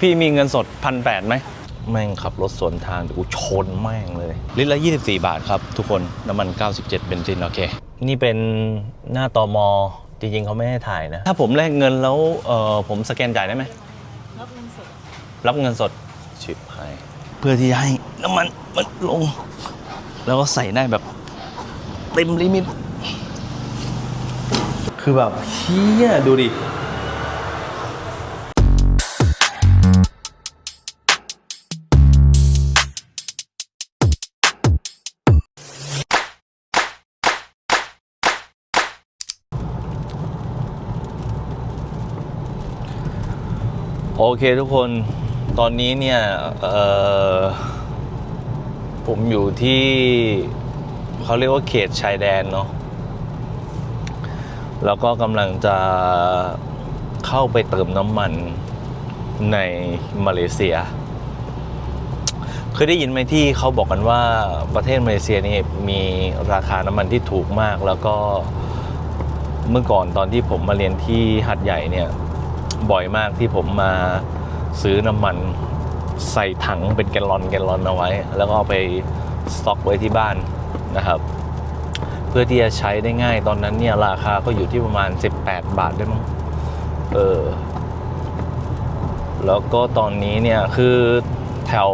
พี่มีเงินสดพันแปดไหม แม่งขับรถสวนทางเดี๋ยวกูชนแม่งเลย ลิตรละ 24 บาทครับ ทุกคน น้ำมัน 97 เบนซิน โอเค นี่เป็นหน้าตอมอจริงๆเขาไม่ให้ถ่ายนะ ถ้าผมแลกเงินแล้วเออผมสแกนจ่ายได้ไหม รับเงินสด รับเงินสด ชิบหาย เพื่อที่จะให้น้ำมันมันลง แล้วก็ใส่ได้แบบเต็มลิมิต คือแบบเฮียดูดิ โอเคทุกคนตอนนี้เนี่ยผมอยู่ที่เขาเรียกว่าเขตชายแดนเนาะแล้วก็กำลังจะเข้าไปเติมน้ำมันในมาเลเซีย เคยได้ยินไหมที่เขาบอกกันว่าประเทศมาเลเซียนี่มีราคาน้ำมันที่ถูกมากแล้วก็เมื่อก่อนตอนที่ผมมาเรียนที่หัดใหญ่เนี่ย บ่อยมากที่ผมมาซื้อน้ำมันใส่ถังเป็นแกลลอนแกลลอนเอาไว้ แล้วก็เอาไปสต็อกไว้ที่บ้านนะครับ เพื่อที่จะใช้ได้ง่ายตอนนั้นเนี่ยราคาก็อยู่ที่ประมาณ 18 บาทได้มั้งเออแล้วก็ตอนนี้เนี่ยคือแถว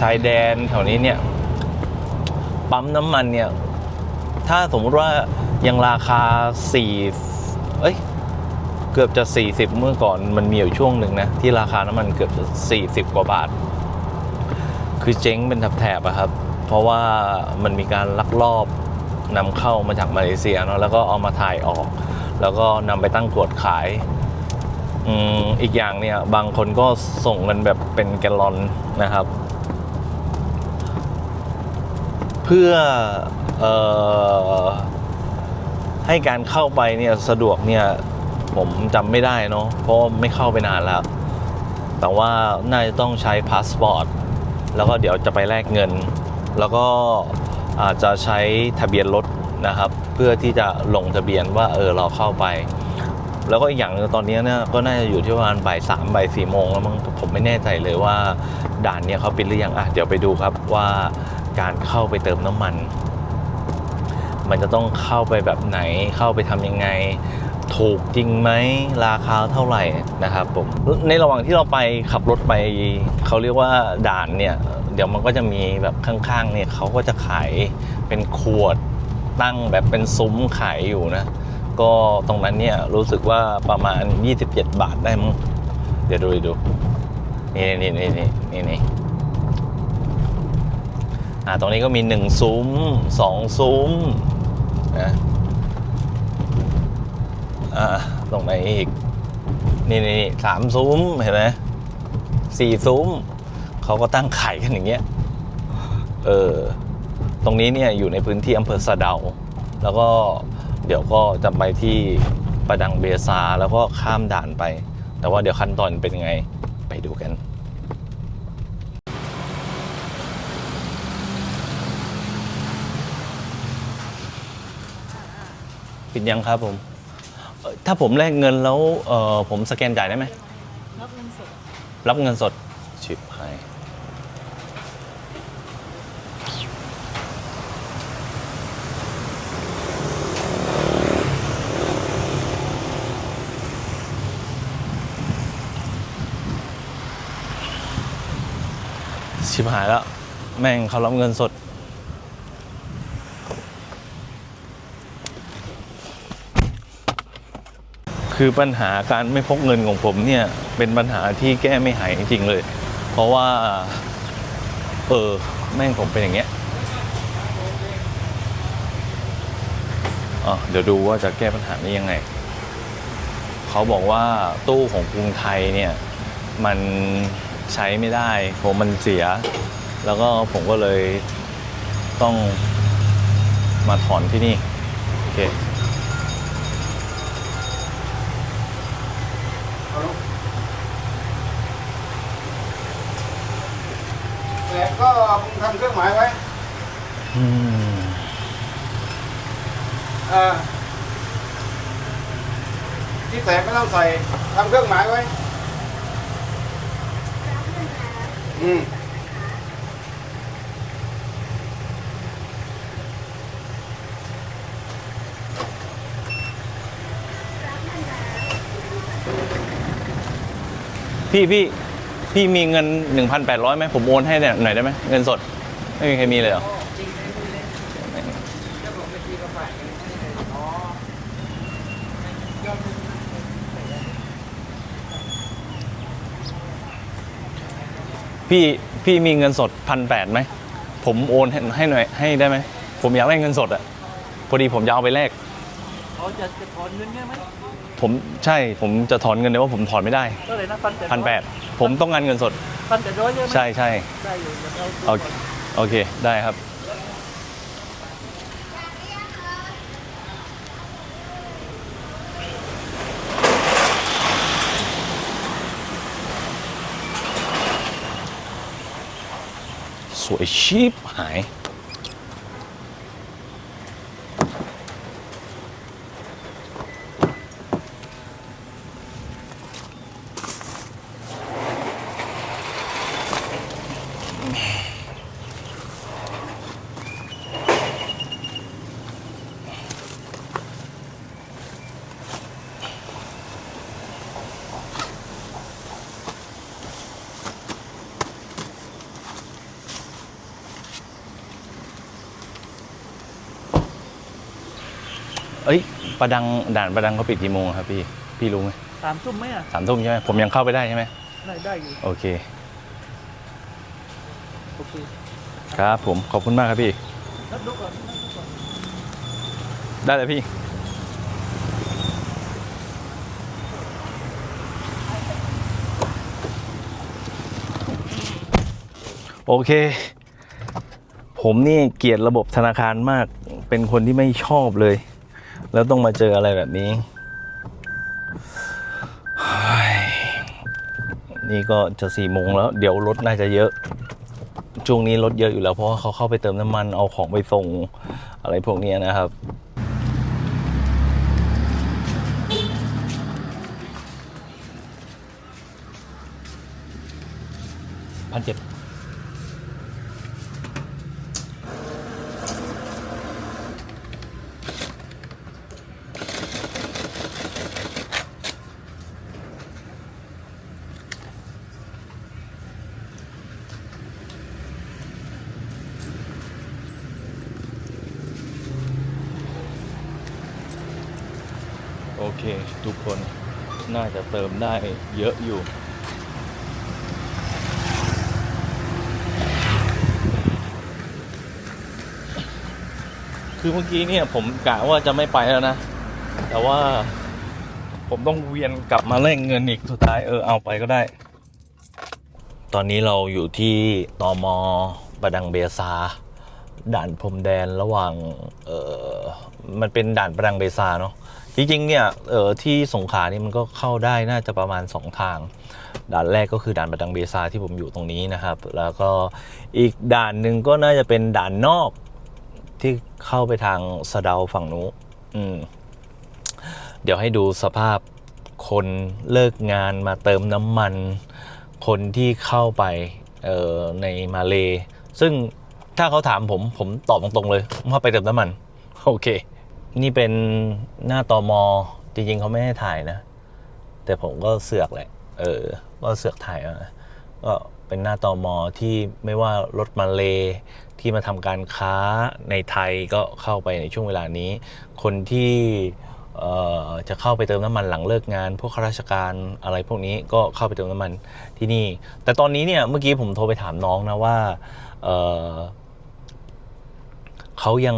ชายแดนแถวนี้เนี่ยปั๊มน้ำมันเนี่ย ถ้าสมมติว่ายังราคา4เอ้ย กือบจะ 40 เมื่อก่อนมันมีอยู่ช่วงหนึ่งนะ ที่ราคาน้ำมันเกือบจะ 40 กว่าบาท คือเจ๊งเป็นแถบๆอะครับ เพราะว่ามันมีการลักลอบนำเข้ามาจากมาเลเซียเนาะแล้วก็เอามาถ่ายออก แล้วก็นำไปตั้งกวดขายอีกอย่างเนี่ย บางคนก็ส่งกันแบบเป็นแกลลอนนะครับ เพื่อออให้การเข้าไปเนี่ยสะดวกเนี่ย ผมจำไม่ได้เนาะเพราะไม่เข้าไปนานแล้ว แต่ว่าน่าจะต้องใช้พาสปอร์ตแล้วก็เดี๋ยวจะไปแลกเงิน แล้วก็อาจจะใช้ทะเบียนรถนะครับ เพื่อที่จะลงทะเบียนว่าเออเราเข้าไป แล้วก็อีกอย่างหนึงตอนนี้เนี่ยก็น่าจะอยู่ที่ประมาณบ่ายสามบ่ายสี่โมงแล้วมั้งผมไม่แน่ใจเลยว่าด่านเนี่ยเขาปิดหรือยังอะเดี๋ยวไปดูครับว่าการเข้าไปเติมน้ำมัน มันจะต้องเข้าไปแบบไหนเข้าไปทำยังไง ถูกจริงไหมราคาเท่าไหร่นะครับผมในระหว่างที่เราไปขับรถไปเขาเรียกว่าด่านเนี่ย เดี๋ยวมันก็จะมีแบบข้างๆเนี่ยเขาก็จะขายเป็นขวดตั้งแบบเป็นซุ้มขายอยู่นะ ก็ตรงนั้นเนี่ยรู้สึกว่าประมาณ 27 บาทได้มั้งเดี๋ยวดูดูนี่นี่นี่นี่นี่นี่อ่าตรงนี้ก็มีหนึ่งซุ้มสองซุ้มนะ อ่าตรงไหนอีก นี่นี่สามซุ้มเห็นไหมสี่ซุ้มเขาก็ตั้งไขายกันอย่างเงี้ยเออตรงนี้เนี่ยอยู่ในพื้นที่อำเภอสะเดา แล้วก็เดี๋ยวก็จะไปที่ประดังเบซาแล้วก็ข้ามด่านไป แต่ว่าเดี๋ยวขั้นตอนเป็นยังไงไปดูกันปิดยังครับผม เอ่อถ้าผมแลกเงินแล้วเออผมสแกนจ่ายได้ไหม รับเงินสดรับเงินสด ชิปให้ชิบหายแล้ว แม่งเขารับเงินสด คือปัญหาการไม่พกเงินของผมเนี่ย เป็นปัญหาที่แก้ไม่หายจริงเลย เพราะว่า เออ แม่งผมเป็นอย่างเงี้ยอะเดี๋ยวดูว่าจะแก้ปัญหานี้ยังไง เขาบอกว่าตู้ของกรุงไทยเนี่ย มันใช้ไม่ได้ผมมันเสีย แล้วก็ผมก็เลยต้องมาถอนที่นี่ โอเค แต่ก็มึงทำเครื่องหมายไว้อืมเอ่อที่แตกไม่ต้องใส่ทำเครื่องหมายไว้ อืมพี่พี่ พี่มีเงิน 1,800ไหมผมโอนให้หน่อยได้ไหมเงินสด ไม่มีใครมีเลยเหรอพี่พี่มีเงินสดพันแปดไหมผมโอนให้ให้หน่อยให้ได้ไหมผมอยากได้เงินสดอะพอดีผมจะเอาไปแลกเขาจะจะถอนเงินใช่ไหม ผมใช่ผมจะถอนเงินแต่ว่าผมถอนไม่ได้ก็เลยนะพันแปดพันแปดผมต้องการเงินสดพันแปดร้อยใช่ไหมใช่ใช่ได้อยู่เดี๋ยวเราดูโอก่เคอนโอเคได้ครับ สวยชิบหาย เอ้ย ประดังด่านประดังเขาปิดกี่โมงครับพี่ พี่รู้ไหมสามทุ่มไหมอะสามทุ่มใช่ไหมผมยังเข้าไปได้ใช่ไหมได้ได้อยู่โอเค โอเคครับผมขอบคุณมากครับพี่รับดูก่อนรับดูก่อนได้เลยพี่ โอเค ผมนี่เกลียดระบบธนาคารมากเป็นคนที่ไม่ชอบเลย แล้วต้องมาเจออะไรแบบนี้ นี่ก็จะสี่โมงแล้ว เดี๋ยวรถน่าจะเยอะ ช่วงนี้รถเยอะอยู่แล้ว เพราะว่าเขาเข้าไปเติมน้ำมันเอาของไปส่งอะไรพวกนี้นะครับพันเจ็ดโอเค ทุกคนน่าจะ เติมได้เยอะอยู่ คือเมื่อกี้เนี่ยผมกะว่าจะไม่ไปแล้วนะ แต่ว่าผมต้องเวียนกลับมาเร่งเงินอีกสุดท้ายเออเอาไปก็ได้ ตอนนี้เราอยู่ที่ตอมประดังเบซา ด่านพรมแดนระหว่าง เออมันเป็นด่านประดังเบซาเนาะ จริงๆเนี่ยเออที่สงขลานี่มันก็เข้าได้น่าจะประมาณ 2 ทาง ด่านแรกก็คือด่านประดังเบซาที่ผมอยู่ตรงนี้นะครับ แล้วก็อีกด่านหนึ่งก็น่าจะเป็นด่านนอกที่เข้าไปทางสะเดาฝั่งนู้นอืมเดี๋ยวให้ดูสภาพคนเลิกงานมาเติมน้ำมัน คนที่เข้าไปเออในมาเล ซึ่งถ้าเขาถามผมผมตอบตรงๆเลยว่าไปเติมน้ำมัน โอเค นี่เป็นหน้าตอมอจริงๆเขาไม่ให้ถ่ายนะ แต่ผมก็เสือกแหละ เออ ก็เสือกถ่ายมาก็เป็นหน้าตอมอที่ไม่ว่ารถมาเลที่มาทำการค้าในไทยก็เข้าไปในช่วงเวลานี้ คนที่เอ่อจะเข้าไปเติมน้ำมันหลังเลิกงาน พวกข้าราชการอะไรพวกนี้ก็เข้าไปเติมน้ำมันที่นี่ แต่ตอนนี้เนี่ยเมื่อกี้ผมโทรไปถามน้องนะว่าเเขายัง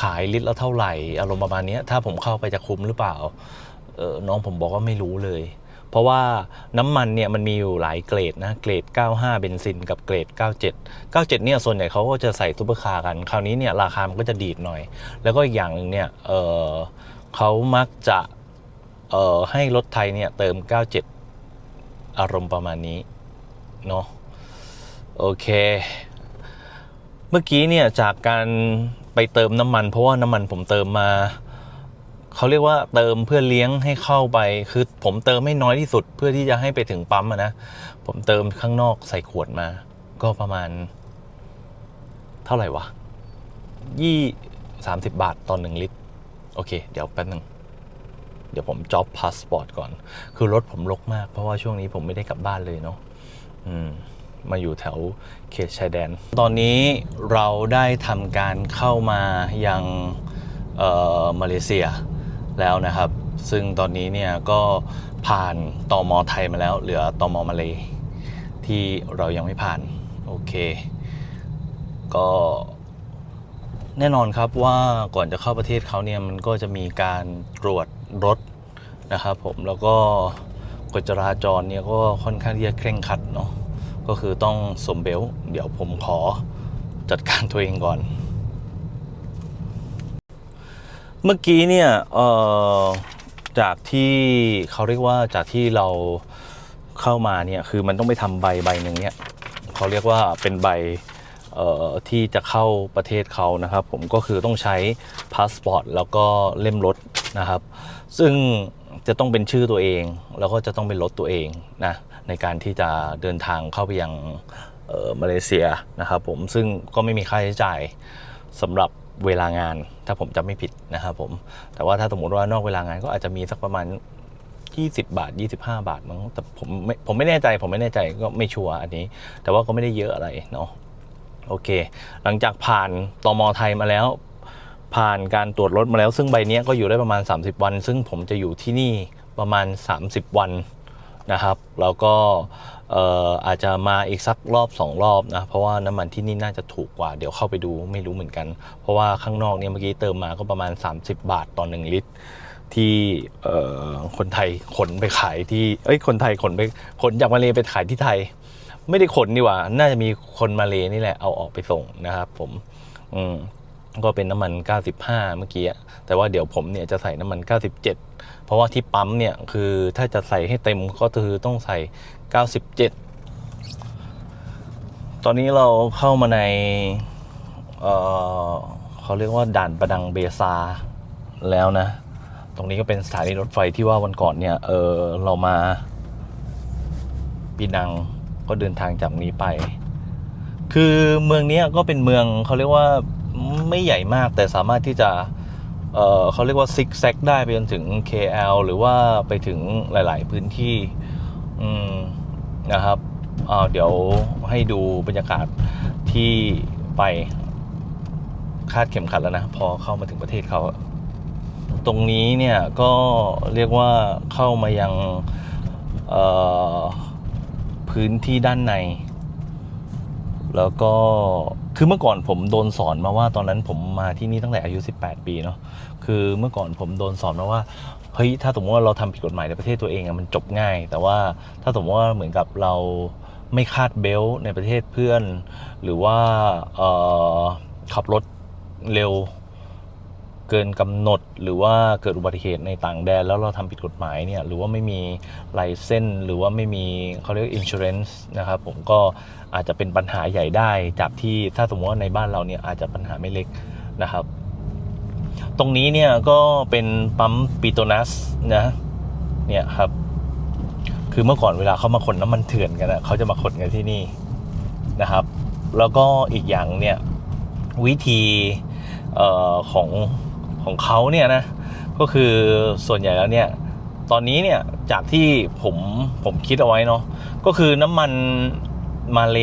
ขายลิตรละเท่าไหร่อารมณ์ประมาณนี้ถ้าผมเข้าไปจะคุ้มหรือเปล่าออน้องผมบอกว่าไม่รู้เลย เพราะว่าน้ำมันเนี่ยมันมีอยู่หลายเกรดนะเกรด 95 เบนซินกับเกรด 97 97 เนี่ยส่วนใหญ่เขาก็จะใส่ซูเปอร์คาร์กันคราวนี้เนี่ยราคามันก็จะดีดหน่อย แล้วก็อีกอย่างหนึ่งเนี่ยเเขามักจะให้รถไทยเนี่ยเติม 97 อารมณ์ประมาณนี้เนาะโอเค เมื่อกี้เนี่ยจากการ ไปเติมน้ำมัน เพราะว่าน้ำมันผมเติมมาเขาเรียกว่าเติมเพื่อเลี้ยงให้เข้าไป คือผมเติมไม่น้อยที่สุดเพื่อที่จะให้ไปถึงปั๊มอะนะผมเติมข้างนอกใส่ขวดมา ก็ประมาณ เท่าไหร่วะยี่สามสิบบาทต่อหนึ่งลิตร โอเค เดี๋ยวแป๊บนึงเดี๋ยวผมจ็อบพาสปอร์ตก่อน คือรถผมรกมากเพราะว่าช่วงนี้ผมไม่ได้กลับบ้านเลยเนาะอืม มาอยู่แถวเขตชายแดน ตอนนี้เราได้ทำการเข้ามายังมาเลเซียแล้วนะครับ ซึ่งตอนนี้เนี่ยก็ผ่านตอมอไทยมาแล้ว เหลือตอมอมาเลที่เรายังไม่ผ่าน โอเค ก็แน่นอนครับว่าก่อนจะเข้าประเทศเขาเนี่ยมันก็จะมีการตรวจรถนะครับผมแล้วก็กฎจราจรเนี่ยก็ค่อนข้างที่จะเคร่งครัดเนาะ ก็คือต้องสมเบลต์เดี๋ยวผมขอจัดการตัวเองก่อน เมื่อกี้เนี่ยจากที่เขาเรียกว่าจากที่เราเข้ามาเนี่ยคือมันต้องไปทำใบใบหนึ่งเนี่ยเขาเรียกว่าเป็นใบที่จะเข้าประเทศเขานะครับ ผมก็คือต้องใช้พาสปอร์ตแล้วก็เล่มรถนะครับ ซึ่งจะต้องเป็นชื่อตัวเอง แล้วก็จะต้องเป็นรถตัวเองนะ ในการที่จะเดินทางเข้าไปยังมาเลเซียนะครับผมซึ่งก็ไม่มีค่าใช้จ่ายสำหรับเวลางานถ้าผมจำไม่ผิดนะครับผมแต่ว่าถ้าสมมติว่านอกเวลางานก็อาจจะมีสักประมาณ 20 บาท 25 บาทมั้งแต่ผมไม่ผมไม่แน่ใจ ผมไม่แน่ใจก็ไม่ชัวร์อันนี้ แต่ว่าก็ไม่ได้เยอะอะไรเนาะโอเค หลังจากผ่านตมไทยมาแล้ว ผ่านการตรวจรถมาแล้ว ซึ่งใบนี้ก็อยู่ได้ประมาณ 30 วัน ซึ่งผมจะอยู่ที่นี่ประมาณ 30 วัน นะครับแล้วก็อาจจะมาอีกสักรอบสองรอบนะเพราะว่าน้ำมันที่นี่น่าจะถูกกว่าเดี๋ยวเข้าไปดูไม่รู้เหมือนกัน เพราะว่าข้างนอกเนี่ยเมื่อกี้เติมมาก็ประมาณ 30 บาทต่อ 1 ลิตร ที่คนไทยขนไปขายที่เอ้ยคนไทยขนไปขนจากมาเลไปขายที่ไทย ไม่ได้ขนนี่หว่า น่าจะมีคนมาเลนี่แหละเอาออกไปส่งนะครับ ผมอืมก็เป็นน้ำมัน 95 เมื่อกี้แต่ว่าเดี๋ยวผมเนี่ยจะใส่น้ำมัน 97 เพราะว่าที่ปั๊มเนี่ยคือถ้าจะใส่ให้เต็มก็คือต้องใส่ 97 ตอนนี้เราเข้ามาในเอ่อเขาเรียกว่าด่านประดังเบซาแล้วนะ ตรงนี้ก็เป็นสถานีรถไฟที่ว่าวันก่อนเนี่ยเออเรามาปีนังก็เดินทางจากนี้ไป คือเมืองนี้ก็เป็นเมืองเขาเรียกว่าไม่ใหญ่มากแต่สามารถที่จะ เเขาเรียกว่าซิกแซกได้ไปจนถึง KL หรือว่าไปถึงหลาย ๆ พื้นที่นะครับเดี๋ยวให้ดูบรรยากาศที่ไปคาดเข็มขัดแล้วนะ พอเข้ามาถึงประเทศเขา ตรงนี้เนี่ยก็เรียกว่าเข้ามายังพื้นที่ด้านใน แล้วก็คือเมื่อก่อนผมโดนสอนมาว่าตอนนั้นผมมาที่นี่ตั้งแต่อายุ 18 ปีเนาะคือเมื่อก่อนผมโดนสอนมาว่าเฮ้ยถ้าสมมติว่าเราทำผิดกฎหมายในประเทศตัวเองอะมันจบง่าย แต่ว่าถ้าสมมติว่าเหมือนกับเราไม่คาดเบลต์ในประเทศเพื่อน หรือว่าขับรถเร็ว เกินกำหนดหรือว่าเกิดอุบัติเหตุในต่างแดนแล้วเราทำผิดกฎหมายเนี่ยหรือว่าไม่มีไลเซนหรือว่าไม่มีเขาเรียกอินชูเรนซ์นะครับผมก็อาจจะเป็นปัญหาใหญ่ได้ จากที่ถ้าสมมติว่าในบ้านเราเนี่ยอาจจะปัญหาไม่เล็กนะครับ ตรงนี้เนี่ยก็เป็นปั๊มปิโตนัสนะเนี่ยครับคือเมื่อก่อนเวลาเขามาขนน้ำมันเถื่อนกันอะเขาจะมาขนกันที่นี่นะครับ แล้วก็อีกอย่างเนี่ยวิธีออของ ของเขาเนี่ยนะก็คือส่วนใหญ่แล้วเนี่ยตอนนี้เนี่ยจากที่ผมผมคิดเอาไว้เนาะก็คือน้ำมันมาเล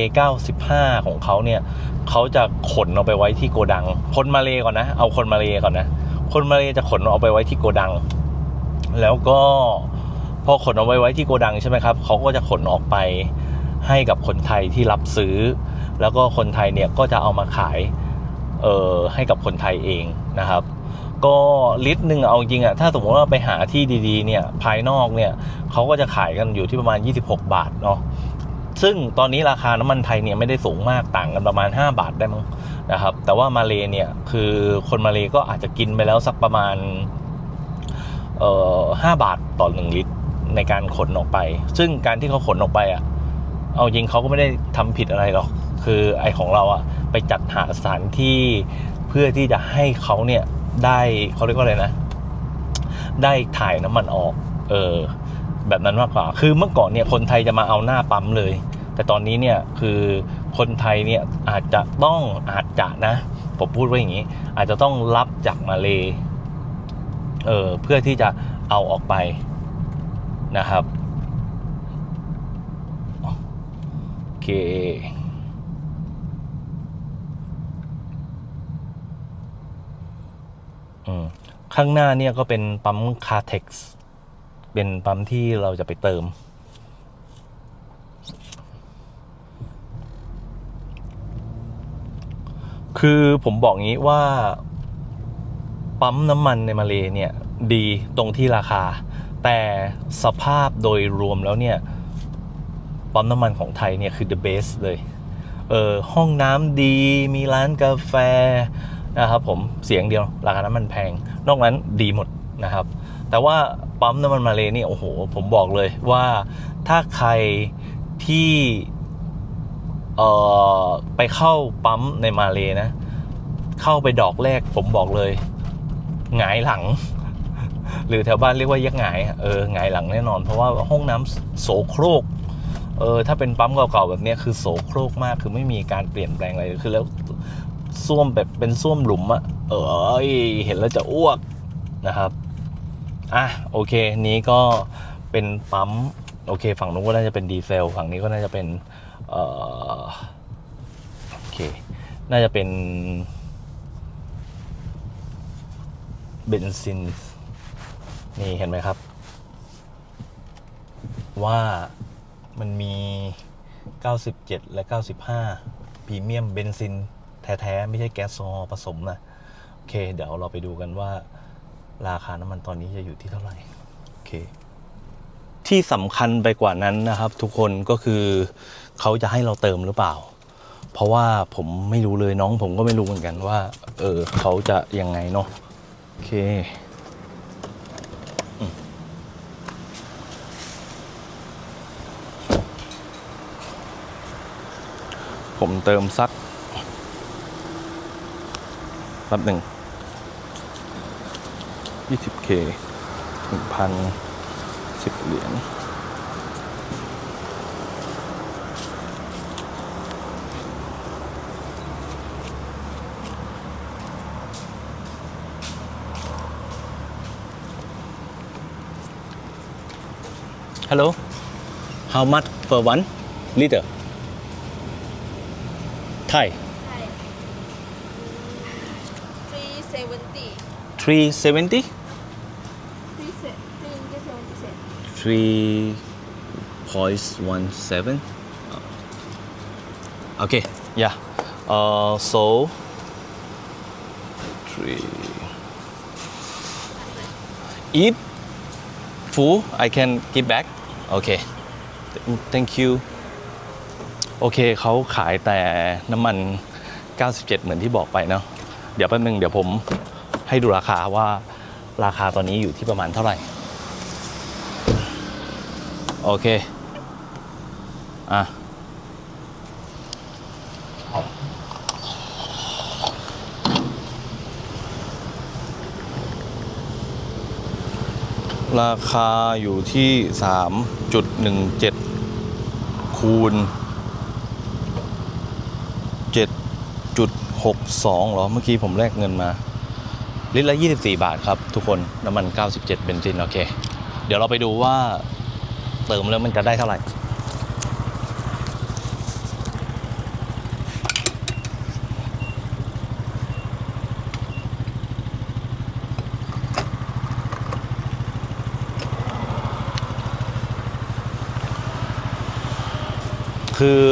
95ของเขาเนี่ยเขาจะขนเอาไปไว้ที่โกดัง คนมาเลก่อนนะ เอาคนมาเลก่อนนะ คนมาเลจะขนเอาไปไว้ที่โกดัง แล้วก็พอขนเอาไว้ไว้ที่โกดังใช่ไหมครับเขาก็จะขนออกไปให้กับคนไทยที่รับซื้อ แล้วก็คนไทยเนี่ยก็จะเอามาขายเออให้กับคนไทยเองนะครับ ก็ลิตรหนึ่งเอาจริงอะถ้าสมมติว่าไปหาที่ดีๆเนี่ยภายนอกเนี่ยเขาก็จะขายกันอยู่ที่ประมาณ 26 บาทเนาะซึ่งตอนนี้ราคาน้ำมันไทยเนี่ยไม่ได้สูงมากต่างกันประมาณ 5 บาทได้มั้งนะครับแต่ว่ามาเลเนี่ยคือคนมาเลก็อาจจะกินไปแล้วสักประมาณเอ่อ5บาทต่อ1ลิตรในการขนออกไป ซึ่งการที่เขาขนออกไปอะเอาจริงเขาก็ไม่ได้ทำผิดอะไรหรอก คือไอของเราอะไปจัดหาสถานที่เพื่อที่จะให้เขาเนี่ย ได้เขาเรียกว่าอะไรนะ ได้ถ่ายน้ำมันออก เออ แบบนั้นมากกว่า คือเมื่อก่อนเนี่ยคนไทยจะมาเอาหน้าปั๊มเลย แต่ตอนนี้เนี่ยคือคนไทยเนี่ยอาจจะต้องอาจจะนะ ผมพูดไว้อย่างนี้ อาจจะต้องรับจากมาเลเออเพื่อที่จะเอาออกไปนะครับโอเค อืม ข้างหน้าเนี่ยก็เป็นปั๊มคาเท็กซ์เป็นปั๊มที่เราจะไปเติม คือผมบอกงี้ว่าปั๊มน้ำมันในมาเลเนี่ยดีตรงที่ราคา แต่สภาพโดยรวมแล้วเนี่ยปั๊มน้ำมันของไทยเนี่ยคือ the best เลย เออห้องน้ำดีมีร้านกาแฟ นะครับผมเสียงเดียวราคาน้ำมันแพง นอกนั้นดีหมดนะครับ แต่ว่าปั๊มน้ำมันมาเลนี่โอ้โห ผมบอกเลยว่าถ้าใครที่เอ่อไปเข้าปั๊มในมาเลนะ เข้าไปดอกแรกผมบอกเลยหงายหลัง หรือแถวบ้านเรียกว่ายักหงายเออหงายหลังแน่นอน เพราะว่าห้องน้ำโสโครกเออถ้าเป็นปั๊มเก่าๆแบบนี้คือโสโครกมากคือไม่มีการเปลี่ยนแปลงอะไรคือแล้ว ส้วมแบบเป็นส้วมหลุมอะเออเห็นแล้วจะอ้วกนะครับอะโอเค นี้ก็เป็นปั๊มโอเค ฝั่งนู้นก็น่าจะเป็นดีเซล ฝั่งนี้ก็น่าจะเป็นเออโอเค น่าจะเป็นเบนซินนี่เห็นไหมครับ ว่ามันมี 97 และ 95พรีเมียมเบนซิน แท้ๆ ไม่ใช่แก๊สโซฮอลผสมนะ โอเค เดี๋ยวเราไปดูกันว่า ราคาน้ำมันตอนนี้จะอยู่ที่เท่าไหร่ โอเค ที่สำคัญไปกว่านั้นนะครับ ทุกคนก็คือเขาจะให้เราเติมหรือเปล่า เพราะว่าผมไม่รู้เลยน้องผมก็ไม่รู้เหมือนกันว่า เออเขาจะยังไงเนาะโอเคผมเติมสัก แป๊บหนึ่ง 20k หนึ่งพันสิบเหรียญ Hello how much for one liter Thai 370 Three se- three hundred seventy cent. 3.17 okay yeah uh, so 3 if full I can give back okay thank you โอเคเขาขายแต่น้ำมัน 97 เหมือนที่บอกไปเนาะเดี๋ยวแป๊บนึงเดี๋ยวผม ให้ดูราคาว่าราคาตอนนี้อยู่ที่ประมาณเท่าไหร่ โอเค อะ ราคาอยู่ที่ 3.17 คูณ 7.62หรอ เมื่อกี้ผมแลกเงินมา ลิตรละ 24 บาทครับ ทุกคนน้ำมัน 97 เบนซิน โอเค เดี๋ยวเราไปดูว่าเติมแล้วมันจะได้เท่าไหร่ คือ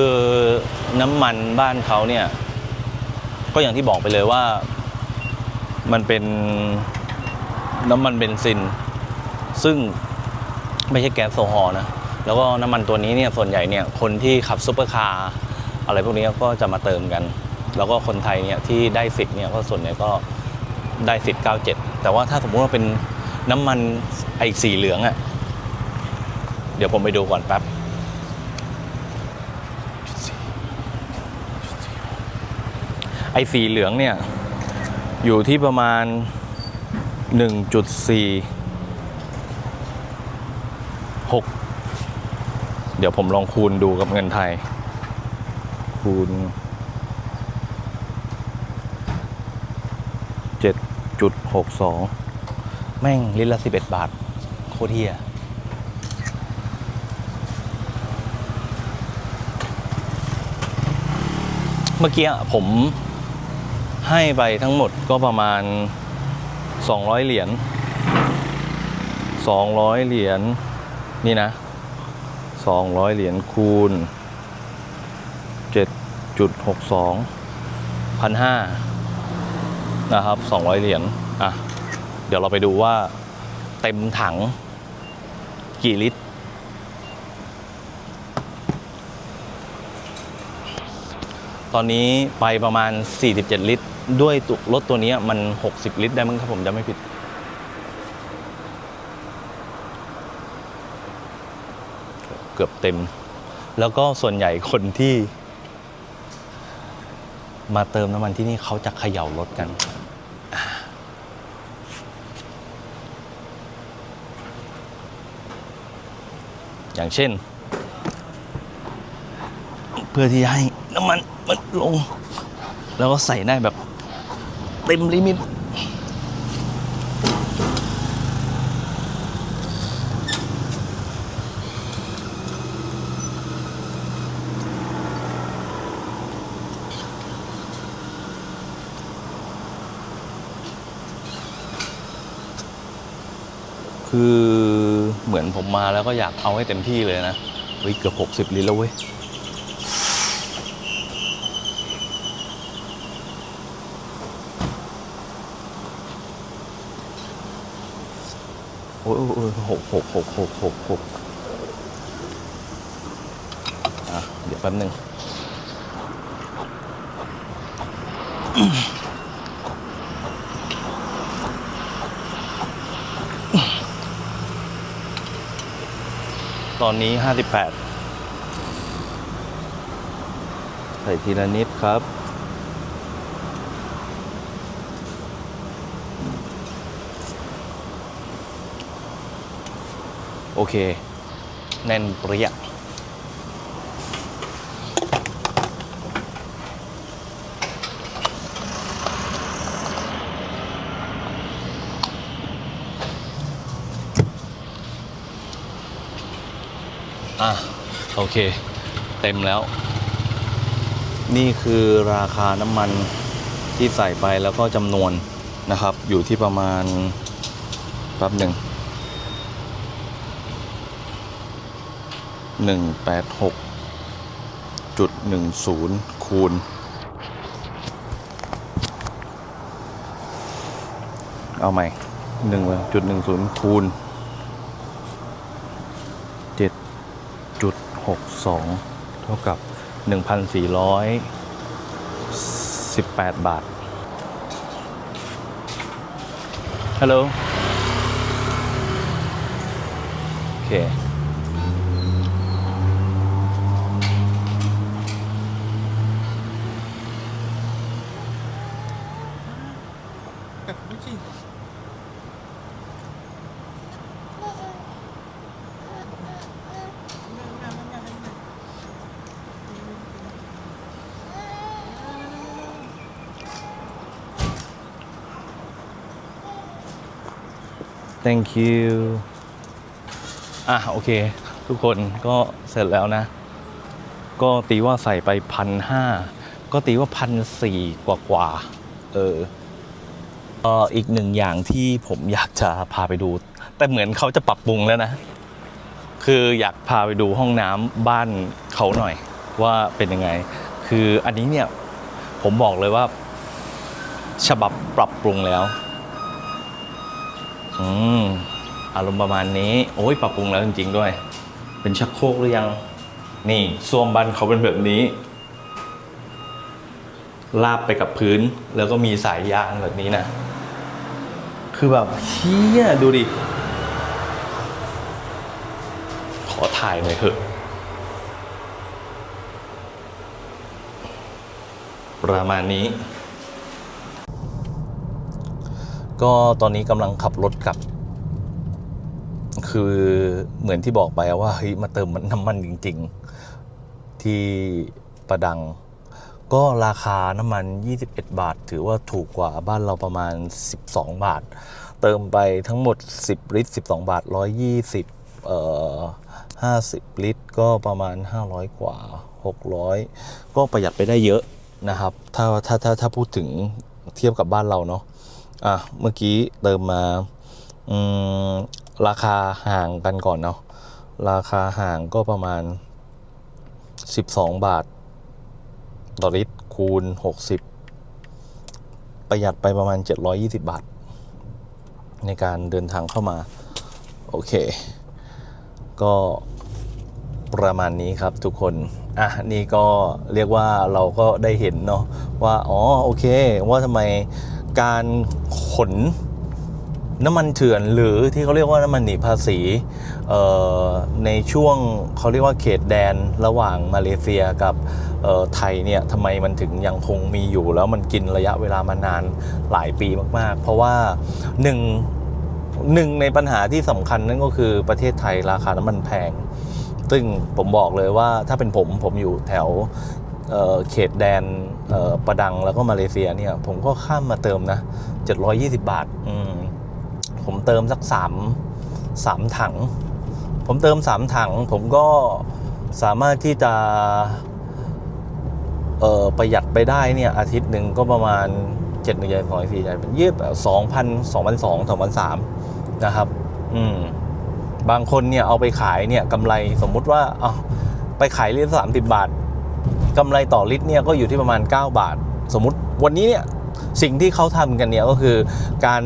น้ำมันบ้านเขาเนี่ย ก็อย่างที่บอกไปเลยว่า มันเป็นน้ำมันเบนซิน ซึ่งไม่ใช่แก๊สโซฮอล์นะ แล้วก็น้ำมันตัวนี้เนี่ยส่วนใหญ่เนี่ยคนที่ขับซุปเปอร์คาร์อะไรพวกนี้ก็จะมาเติมกัน แล้วก็คนไทยเนี่ยที่ได้สิทธิ์เนี่ยก็ส่วนใหญ่ก็ได้สิทธิ์ 97 แต่ว่าถ้าสมมุติว่าเป็นน้ำมันไอสีเหลืองอะ่ะ เดี๋ยวผมไปดูก่อนแป๊บไอสีเหลืองเนี่ย อยู่ที่ประมาณ 1.4หกเดี๋ยวผมลองคูณดูกับเงินไทย คูณเจ็ดจุดหกสองแม่งลิตรละสิบเอ็ดบาท โคตรเฮียเมื่อกี้ผม ให้ไปทั้งหมดก็ประมาณ 200 เหรียญ200 เหรียญนี่นะ 200 เหรียญคูณ 7.62พันห้านะครับ 200 เหรียญอะเดี๋ยวเราไปดูว่าเต็มถังกี่ลิตร ตอนนี้ไปประมาณ 47 ลิตร ด้วยรถตัวนี้มัน 60 ลิตรได้มั้งครับผมจะไม่ผิด เกือบเต็ม แล้วก็ส่วนใหญ่คนที่ มาเติมน้ำมันที่นี่เขาจะเขย่ารถกัน อย่างเช่น เพื่อที่ให้น้ำมันมันลงแล้วก็ใส่ได้แบบ เต็มลิมิตคือเหมือนผมมาแล้วก็อยากเอาให้เต็มที่เลยนะ เฮ้ย เกือบ 60 ลิตรแล้วเว้ย โอ้ยโอ้ยหกหกหกหกหกหกอะ เดี๋ยวแป๊บหนึ่งตอนนี้58ใส่ทีละนิดครับ โอเค แน่นเปรี้ยอะ โอเค เต็มแล้ว นี่คือราคาน้ำมันที่ใส่ไปแล้วก็จำนวนนะครับ อยู่ที่ประมาณแป๊บหนึ่ง หนึ่งแปดหกจุดหนึ่งศูนย์คูณ เอาใหม่หนึ่งจุดหนึ่งศูนย์คูณเจ็ดจุดหกสองเท่ากับหนึ่งพันสี่ร้อยสิบแปดบาท ฮัลโหล โอเค thank you อะโอเค ทุกคนก็เสร็จแล้วนะ ก็ตีว่าใส่ไปพันห้าก็ตีว่าพันสี่กว่ากว่าเออเอ่ออีกหนึ่งอย่างที่ผมอยากจะพาไปดู แต่เหมือนเขาจะปรับปรุงแล้วนะ คืออยากพาไปดูห้องน้ำบ้านเขาหน่อย ว่าเป็นยังไง คืออันนี้เนี่ยผมบอกเลยว่า ฉบับปรับปรุงแล้ว อืมอารมณ์ประมาณนี้ โอ้ยปรับปรุงแล้วจริง ๆ ด้วย เป็นชักโครกหรือยัง นี่ส้วมบ้านเขาเป็นแบบนี้ ลาบไปกับพื้น แล้วก็มีสายยางแบบนี้นะ คือแบบเฮียดูดิ ขอถ่ายหน่อยเถอะ ประมาณนี้ ก็ตอนนี้กำลังขับรถกลับ คือเหมือนที่บอกไปว่าเฮ้ยมาเติมน้ำมันจริง ๆ ที่ประดัง ก็ราคาน้ำมัน 21 บาท ถือว่าถูกกว่าบ้านเราประมาณ 12 บาท เติมไปทั้งหมด 10 ลิตร 12 บาท 120 เอ่อ 50 ลิตร ก็ประมาณ 500 กว่า 600 ก็ประหยัดไปได้เยอะนะครับ ถ้าถ้าถ้าถ้าพูดถึงเทียบกับบ้านเราเนาะ อะเมื่อกี้เติมมาอืมราคาห่างกันก่อนเนาะราคาห่างก็ประมาณ 12 บาท ต่อลิตรคูณ 60 ประหยัดไปประมาณ 720 บาท ในการเดินทางเข้ามา โอเค ก็ประมาณนี้ครับทุกคน อะ นี่ก็เรียกว่าเราก็ได้เห็นเนาะว่า อ๋อ โอเค ว่าทำไมการ นน้ำมันเถื่อนหรือที่เขาเรียกว่าน้ำมันหนีภาษีในช่วงเขาเรียกว่าเขตแดนระหว่างมาเลเซียกับไทยเนี่ยทำไมมันถึงยังคงมีอยู่ แล้วมันกินระยะเวลามานานหลายปีมาก ๆ เพราะว่าหนึ่งหนึ่งในปัญหาที่สำคัญนั่นก็คือประเทศไทยราคาน้ำมันแพง ซึ่งผมบอกเลยว่าถ้าเป็นผมผมอยู่แถว เขตแดนประดังแล้วก็มาเลเซียเนี่ย ผมก็ข้ามมาเติมนะ 720 บาทอืมผมเติมสักสามสามถัง ผมเติมสามถัง ผมก็สามารถที่จะประหยัดไปได้เนี่ยอาทิตย์หนึ่งก็ประมาณเจ็ดหนึ่งใหญ่สองสี่ใหญ่เป็นยี่สองพันสองพันสองสองพันสามนะครับ อืมบางคนเนี่ยเอาไปขายเนี่ยกำไรสมมุติว่าเอาไปขายลิตรสามสิบบาท กำไรต่อลิตรเนี่ยก็อยู่ที่ประมาณ 9 บาท สมมติวันนี้เนี่ยสิ่งที่เขาทำกันเนี่ยก็คือการ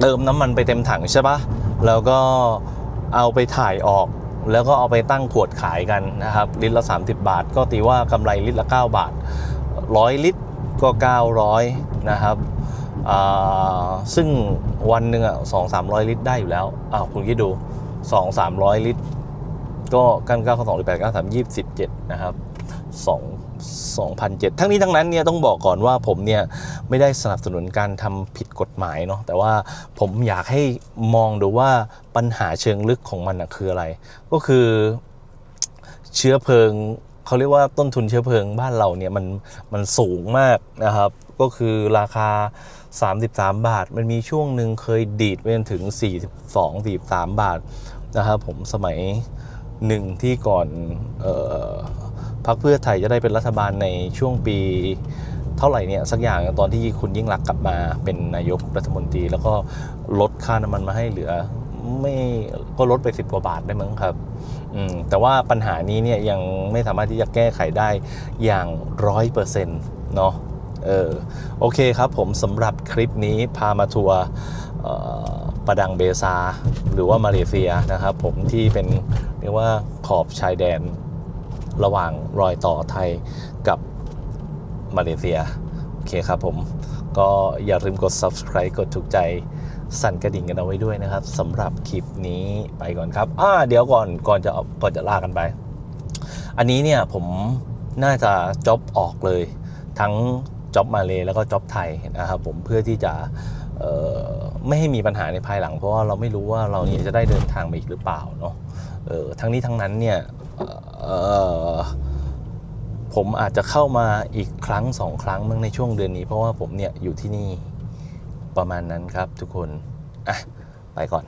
เติมน้ำมันไปเต็มถังใช่ปะแล้วก็เอาไปถ่ายออก แล้วก็เอาไปตั้งขวดขายกันนะครับ ลิตรละ 30 บาท ก็ตีว่ากำไรลิตรละ 9 บาท 100 ลิตรก็ 900 นะครับซึ่งวันหนึ่งอะสองสามร้อยลิตรได้อยู่แล้วอ้าวคุณคิดดูสองสามร้อยลิตร ก็กันเก้าสองแปดเก้าสามยี่สิบเจ็ดนะครับ สองพันเจ็ดทั้งนี้ทั้งนั้นเนี่ยต้องบอกก่อนว่าผมเนี่ยไม่ได้สนับสนุนการทำผิดกฎหมายเนาะแต่ว่าผมอยากให้มองดูว่าปัญหาเชิงลึกของมันคืออะไร ก็คือเชื้อเพลิงเขาเรียกว่าต้นทุนเชื้อเพลิงบ้านเราเนี่ยมันมันสูงมากนะครับ ก็คือราคา 33 บาท มันมีช่วงหนึ่งเคยดีดไปจนถึง 42 43 บาทนะครับผมสมัยหนึ่งที่ก่อนเออ พรรคเพื่อไทยจะได้เป็นรัฐบาลในช่วงปีเท่าไหร่เนี่ยสักอย่างตอนที่คุณยิ่งรักกลับมาเป็นนายกรัฐมนตรี แล้วก็ลดค่าน้ำมันมาให้เหลือไม่ก็ลดไป10กว่าบาทได้มั้งครับอืมแต่ว่าปัญหานี้เนี่ยยังไม่สามารถที่จะแก้ไขได้อย่างร้อยเปอร์เซ็นต์เนาะเออโอเคครับผมสำหรับคลิปนี้พามาทัวร์ประดังเบซา หรือว่ามาเลเซียนะครับผมที่เป็นเรียกว่าขอบชายแดน ระหว่างรอยต่อไทยกับมาเลเซีย โอเคครับผม ก็อย่าลืมกด subscribe กดถูกใจสั่นกระดิ่งกันเอาไว้ด้วยนะครับสำหรับคลิปนี้ไปก่อนครับอ่าเดี๋ยวก่อนก่อนจะก่อนจะลากันไป อันนี้เนี่ยผมน่าจะจ็อบออกเลย ทั้งจ็อบมาเลยแล้วก็จ็อบไทยนะครับผมเพื่อที่จะไม่ให้มีปัญหาในภายหลัง เพราะว่าเราไม่รู้ว่าเราเนี่ยจะได้เดินทางมาอีกหรือเปล่าเนาะทั้งนี้ทั้งนั้นเนี่ย ผมอาจจะเข้ามาอีกครั้งสองครั้งมั้งในช่วงเดือนนี้ เพราะว่าผมเนี่ยอยู่ที่นี่ประมาณนั้นครับทุกคน อะ ไปก่อน